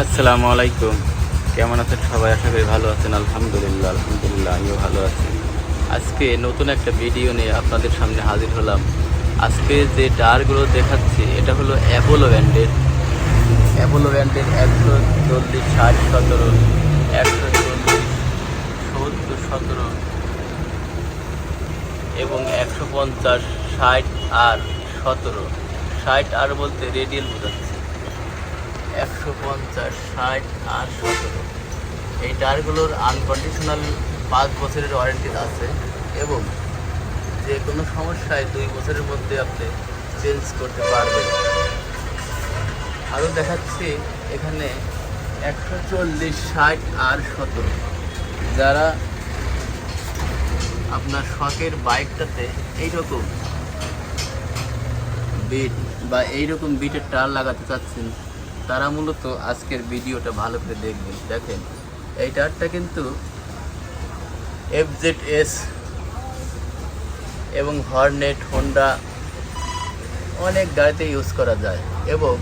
আসসালামু আলাইকুম। কেমন আছেন সবাই? আশা করি ভালো আছেন। আলহামদুলিল্লাহ আলহামদুলিল্লাহ, আমিও ভালো আছি। আজকে নতুন একটা ভিডিও নিয়ে আপনাদের সামনে হাজির হলাম। আজকে যে টায়ারগুলো দেখাচ্ছি, এটা হলো অ্যাপোলো ব্যান্ডের অ্যাপোলো ব্যান্ডের একশো চল্লিশ, ষাট, সতেরো, একশো চল্লিশ, সত্তর, সতেরো এবং একশো পঞ্চাশ, ষাট আর সতেরো। ষাট আর বলতে রেডিয়াল বোঝাচ্ছে। একশো পঞ্চাশ, ষাট আর সতেরো। এই টায়ারগুলোর আনকন্ডিশনাল পাঁচ বছরের ওয়ারেন্টি আছে এবং যে কোনো সমস্যায় দুই বছরের মধ্যে আপনি চেঞ্জ করতে পারবেন। আরও দেখাচ্ছি এখানে একশো চল্লিশ, ষাট আর সতেরো। যারা আপনার শখের বাইকটাতে এইরকম বিট বা এইরকম বিটের টার লাগাতে চাচ্ছেন তারা মূলত আজকের ভিডিওটা ভালো করে দেখবেন। দেখেন এই টায়ারটা কিন্তু এফ জেড এস এবং হর্নেট হোন্ডা অনেক গাড়িতে ইউজ করা যায় এবং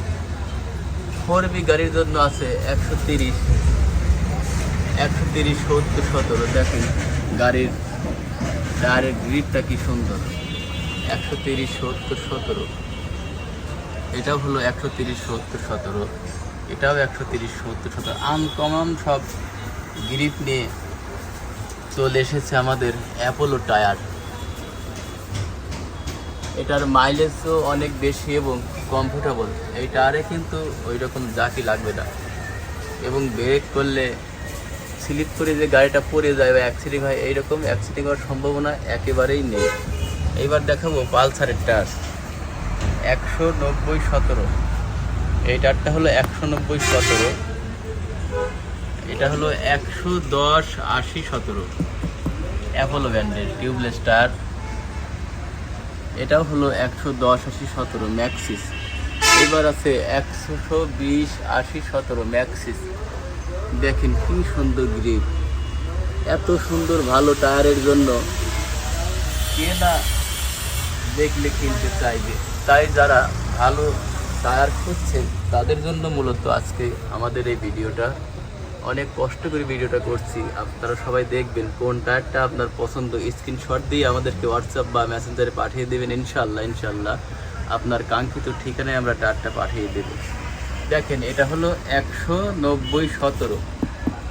ফোর বি গাড়ির জন্য আছে একশো তিরিশ একশো তিরিশ, সত্তর, সতেরো। দেখেন, গাড়ির টায়ারের গ্রিপটা কি সুন্দর। একশো তিরিশ, সত্তর, সতেরো। এটাও হলো একশো তিরিশ, সত্তর, সতেরো। এটাও একশো তিরিশ, সত্তর, সতেরো। আনকমন সব গ্রিপ নিয়ে চলে এসেছে আমাদের অ্যাপোলো টায়ার এটার মাইলেজও অনেক বেশি এবং কমফোর্টেবল এই টায়ারে কিন্তু ওই রকম জাকি লাগবে না। এবং ব্রেক করলে স্লিপ করে যে গাড়িটা পড়ে যায় বা অ্যাক্সিডেন্ট হয়, এইরকম অ্যাক্সিডেন্ট হওয়ার সম্ভাবনা একেবারেই নেই। এইবার দেখাবো পালসারের টায়ার একশো নব্বই সতেরো। এই টায়ারটা হলো একশো নব্বই সতেরো। এটা হলো একশো দশ আশি সতেরো। অ্যাপোলো ব্যান্ডের টিউবলেস টায়ার এটাও হলো একশো দশ আশি সতেরো ম্যাক্সিস। এবার আছে একশো বিশ আশি সতেরো ম্যাক্সিস। দেখেন কি সুন্দর গ্রিপ। এত সুন্দর ভালো টায়ারের জন্য। কে না দেখলে কিনতে চাইবে। তাই যারা ভালো টায়ার খুঁজছেন, তাদের জন্য মূলত আজকে আমাদের এই ভিডিওটা। অনেক কষ্ট করে ভিডিওটা করছি। আপনারা সবাই দেখবেন কোন টায়ারটা আপনার পছন্দ। স্ক্রিনশট দিয়ে আমাদেরকে হোয়াটসঅ্যাপ বা মেসেঞ্জারে পাঠিয়ে দেবেন ইনশাল্লাহ ইনশাল্লাহ আপনার কাঙ্ক্ষিত ঠিকানায় আমরা টায়ারটা পাঠিয়ে দেব। দেখেন, এটা হলো একশো নব্বই সতেরো।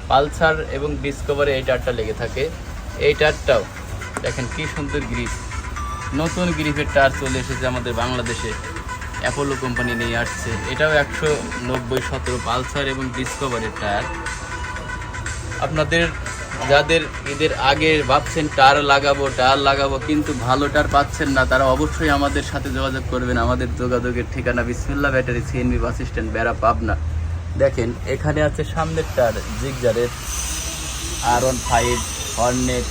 পালসার এবং ডিসকভারে এই টায়ারটা লেগে থাকে। এই টায়ারটাও, দেখেন কী সুন্দর গ্রিপ নতুন গ্রিফের টায়ার চলে এসেছে আমাদের বাংলাদেশে। অ্যাপোলো কোম্পানি নিয়ে আসছে। এটাও একশো নব্বই সতেরো পালসার এবং ডিসকভারের টায়ার। আপনাদের যাদের ঈদের আগে ভাবছেন টার লাগাবো টার লাগাবো, কিন্তু ভালো টার পাচ্ছেন না, তারা অবশ্যই আমাদের সাথে যোগাযোগ করবেন। আমাদের যোগাযোগের ঠিকানা বিসমিল্লা ব্যাটারি সিএনবি বাস স্ট্যান্ড, বেড়া, পাবনা। দেখেন, এখানে আছে সামনের টার জিগজারের আর ওয়ান ফাইভ হর্নেট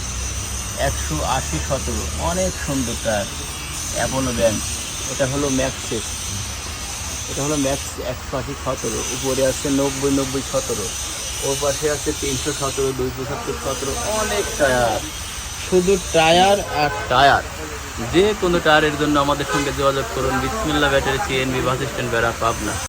একশো আশি সতেরো অনেক সুন্দর টায়ার অ্যাপোলো ব্যান্ড। এটা হলো ম্যাক্সেস এটা হলো ম্যাক্স একশো আশি সতেরো উপরে আছে নব্বই নব্বই সতেরো ওর পাশে আছে তিনশো সতেরো দুইশো পঁচাত্তর সতেরো অনেক টায়ার। শুধু টায়ার আর টায়ার। যে কোনো টায়ারের জন্য আমাদের সঙ্গে যোগাযোগ করুন। বিসমিল্লা ব্যাটারি, সিএনবি বাস স্ট্যান্ড বেড়া পাবনা।